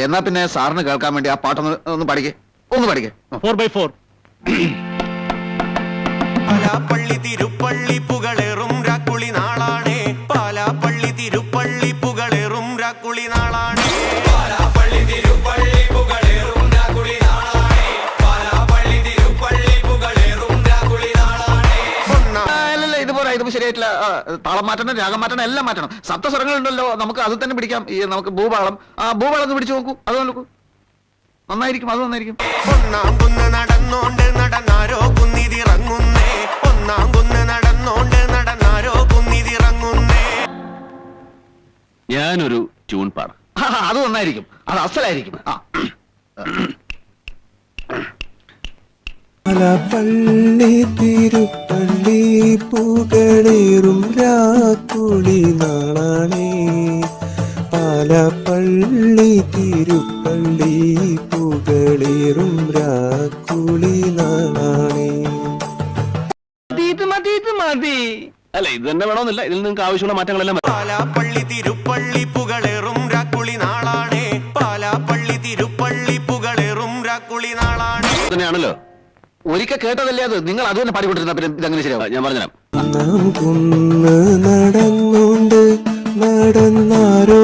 എന്നാ പിന്നെ സാറിന് കേൾക്കാൻ വേണ്ടി ആ പാട്ടൊന്ന് ഒന്ന് പഠിക്കേ ഒന്ന് പഠിക്കേ ഫോർ ബൈ ഫോർ പാലാപ്പള്ളി തിരുപ്പള്ളി പുകളേറും രാക്കുളി നാളാണേ. പാലാപ്പള്ളി തിരുപ്പള്ളി പുകളേറും രാക്കുളി നാളാണേ. ഇത് ശരിയായിട്ടുള്ള ശരിയായിട്ടില്ല താളം മാറ്റണം രാഗം മാറ്റണം എല്ലാം മാറ്റണം. സപ്തസ്വരങ്ങളുണ്ടല്ലോ നമുക്ക് അത് തന്നെ പിടിക്കാം. ഈ നമുക്ക് ഭൂപാളം. ആ ഭൂപാളം ഒന്ന് പിടിച്ചു നോക്കൂ. അത് നോക്കൂ നന്നായിരിക്കും അത് നന്നായിരിക്കും. ഒന്നാം കുന്ന് നടന്നോണ്ട് നടന്നാരോ കുന്നിതിറങ്ങുന്നേ. ഒന്നാം കുന്ന് നടന്നോണ്ട് നടന്നാരോ കുന്നിതിറങ്ങുന്നേ. ഞാനൊരു ട്യൂൺ പാടാം. ആ, അത് നന്നായിരിക്കും. അത് അസലായിരിക്കും. ആ. പള്ളി തിരുപ്പള്ളി പുകളേറും രാക്കുളി നാളാണേ. പാലപ്പള്ളി തിരുപ്പള്ളി പുകളേറും രാക്കുളി നാളാണേ. അല്ല ഇത് തന്നെ വേണമെന്നില്ല. ഇതിൽ നിങ്ങൾക്ക് ആവശ്യമുള്ള മാറ്റങ്ങളെല്ലാം പാലാപ്പള്ളി തിരുപ്പള്ളി പുകളേറും രാക്കുളി നാളാണേ. പാലാപ്പള്ളി തിരുപ്പള്ളി പുകളേറും രാക്കുളി നാളാണേ. തന്നെയാണല്ലോ ഒരിക്കൽ കേട്ടതല്ലേ അത്? നിങ്ങൾ അത് തന്നെ പാടിക്കൊണ്ടിരുന്ന പിന്നെ ഇതങ്ങനെ ആ, ശരിയാവും ഞാൻ പറഞ്ഞുതരാം. നാം കുന്ന് നടന്നുണ്ട് നടന്നാരോ